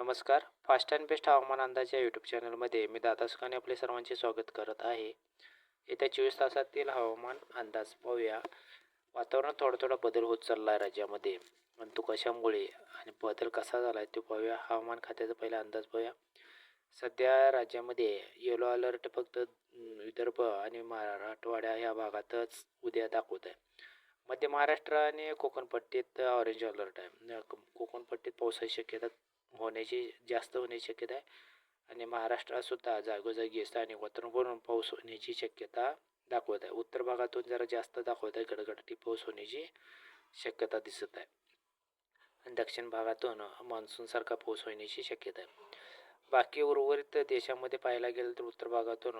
नमस्कार. Fast and best हवामान अंदाज या यूट्यूब चॅनलमध्ये मी दादा सुखाने आपले सर्वांचे स्वागत करत आहे. येत्या चोवीस तासातील हवामान अंदाज पाहूया. वातावरणात थोडा थोडा बदल होत चालला आहे राज्यामध्ये. पण तो कशामुळे आणि बदल कसा झाला आहे ते पाहूया. हवामान खात्याचा पहिला अंदाज पाहूया. सध्या राज्यामध्ये येलो अलर्ट फक्त विदर्भ आणि मराठवाड्या ह्या भागातच उद्या दाखवत आहे. मध्य महाराष्ट्र आणि कोकण पट्टीत ऑरेंज अलर्ट आहे. कोकणपट्टीत कोकण पट्टीत पावसाची शक्यता होण्याची जास्त होण्याची शक्यता आहे. आणि महाराष्ट्रातसुद्धा जागोजागी स्थानिक वातावरण पाऊस होण्याची शक्यता दाखवत आहे. उत्तर भागातून जरा जास्त दाखवत आहे. गडगडाटी पाऊस होण्याची शक्यता दिसत आहे. आणि दक्षिण भागातून मान्सूनसारखा पाऊस होण्याची शक्यता आहे. बाकी उर्वरित देशामध्ये पाहायला गेलं तर उत्तर भागातून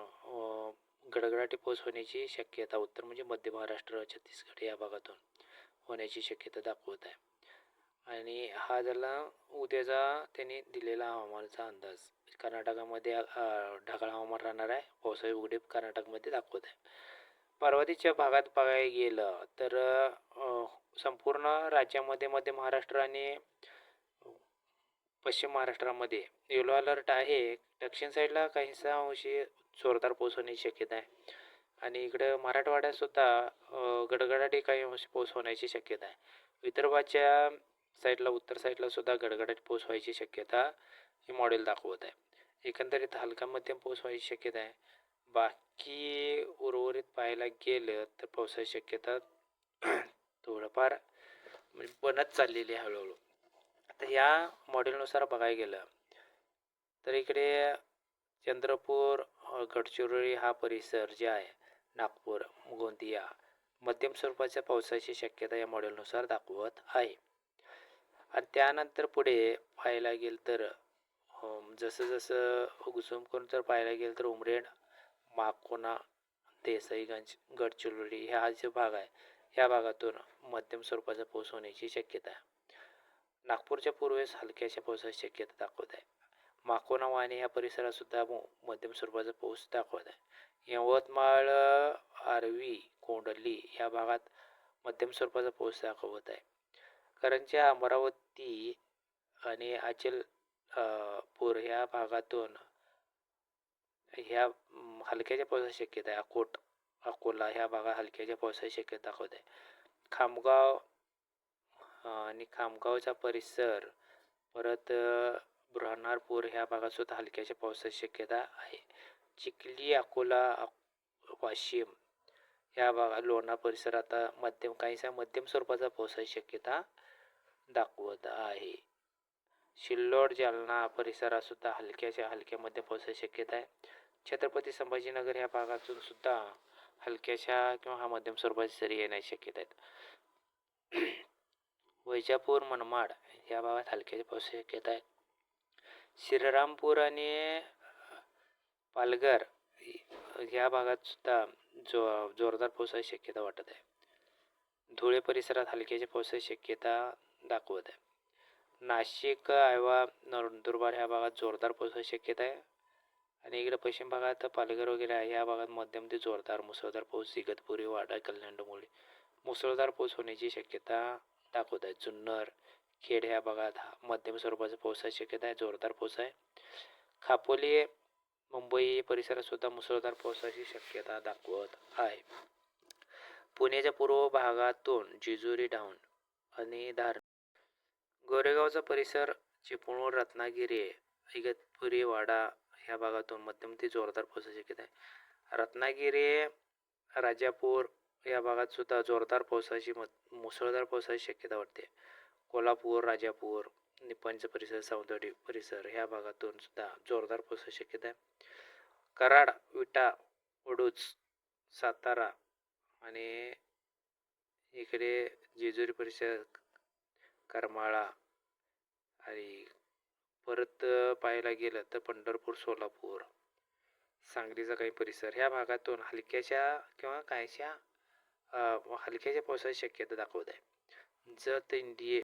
गडगडाटी पाऊस होण्याची शक्यता उत्तर म्हणजे मध्य महाराष्ट्र छत्तीसगड या भागातून होण्याची शक्यता दाखवत आहे. आणि हा झाला उद्याचा त्यांनी दिलेला हवामानाचा अंदाज. कर्नाटकामध्ये ढगाळ हवामान राहणार आहे. पावसाळी उघडे कर्नाटकमध्ये दाखवत आहे. पर्वतीच्या भागात बघायला गेलं तर संपूर्ण राज्यामध्ये मध्य महाराष्ट्र आणि पश्चिम महाराष्ट्रामध्ये येलो अलर्ट आहे. दक्षिण साईडला काहीसा अंशी जोरदार पाऊस होण्याची शक्यता आहे. आणि इकडं मराठवाड्यात सुद्धा गडगडाटी काही अंशी पाऊस होण्याची शक्यता आहे. विदर्भाच्या साईडला उत्तर साईडला सुद्धा गडगडाट पाऊस व्हायची शक्यता हे मॉडेल दाखवत आहे. एकंदरीत हलका मध्यम पाऊस व्हायची शक्यता आहे. बाकी उर्वरित पाहायला गेलं तर पावसाची शक्यता थोडंफार म्हणजे बनत चाललेली आहे हळूहळू. आता ह्या मॉडेलनुसार बघायला गेलं तर इकडे चंद्रपूर गडचिरोली हा परिसर जे आहे नागपूर गोंदिया मध्यम स्वरूपाच्या पावसाची शक्यता या मॉडेलनुसार दाखवत आहे. आणि त्यानंतर पुढे पाहायला गेलं तर जसं जसं झूम करून जर पाहायला गेलं तर उमरेड माकोना देसाईगंज गडचिरोली ह्या जे भाग आहे या भागातून मध्यम स्वरूपाचा पाऊस होण्याची शक्यता आहे. नागपूरच्या पूर्वेस हलक्याशा पावसाची शक्यता दाखवत आहे. माकोना वाणी या परिसरातसुद्धा मध्यम स्वरूपाचा पाऊस दाखवत आहे. यवतमाळ आर्वी कोंडली ह्या भागात मध्यम स्वरूपाचा पाऊस दाखवत आहे. करंजा अमरावती आणि अचल पूर ह्या भागातून ह्या हलक्याच्या पावसाची शक्यता आहे. अकोट अकोला ह्या भागात हलक्याच्या पावसाची शक्यता दाखवत आहे. खामगाव आणि खामगावचा परिसर परत अ, ह्या भागात सुद्धा हलक्याच्या पावसाची शक्यता आहे. चिखली अकोला वाशिम ह्या भागात लोणार परिसर आता मध्यम काहीसा मध्यम स्वरूपाचा पावसाची शक्यता दाखवत आहे. सिल्लोड जालना परिसरात सुद्धा हलक्याच्या हलक्या मध्यम पावसाची शक्यता आहे. छत्रपती संभाजीनगर ह्या भागातून सुद्धा हलक्याच्या किंवा हा मध्यम स्वरूपाची सरी येण्याची शक्यता आहेत. वैजापूर मनमाड या भागात हलक्याच्या पावसाची शक्यता आहे. श्रीरामपूर आणि पालघर ह्या भागात सुद्धा जो जोरदार पावसाची शक्यता वाटत आहे. धुळे परिसरात हलक्याच्या पावसाची शक्यता दाखवत आहे. नाशिक आयवा नंदुरबार ह्या भागात जोरदार पावसाची शक्यता आहे. आणि इकडे पश्चिम भागात पालघर वगैरे आहे ह्या भागात मध्यम ते जोरदार मुसळधार पाऊस इगतपुरी वाडा कल्याण मुसळधार पाऊस होण्याची शक्यता दाखवत आहे. जुन्नर खेड ह्या भागात हा मध्यम स्वरूपाचा पावसाची शक्यता आहे जोरदार पाऊस आहे. खापोली मुंबई परिसरात सुद्धा मुसळधार पावसाची शक्यता दाखवत आहे. पुण्याच्या पूर्व भागातून जेजुरी डाऊन आणि धार गोरेगावचा परिसर चिपळूण रत्नागिरी इगतपुरी वाडा ह्या भागातून मध्यम ते जोरदार पावसाची शक्यता आहे. रत्नागिरी राजापूर या भागात सुद्धा जोरदार पावसाची मत मुसळधार पावसाची शक्यता वाटते. कोल्हापूर राजापूर निपाणीचा परिसर सावंतवाडी परिसर ह्या भागातून सुद्धा जोरदार पाऊस शक्यता आहे. कराड विटा वडूज सातारा आणि इकडे जेजुरी परिसर करमाळा आणि परत पाहायला गेलं तर पंढरपूर सोलापूर सांगलीचा काही परिसर ह्या भागातून हलक्याच्या किंवा काहीशा हलक्याच्या पावसाची शक्यता दाखवत आहे. जत इंडिये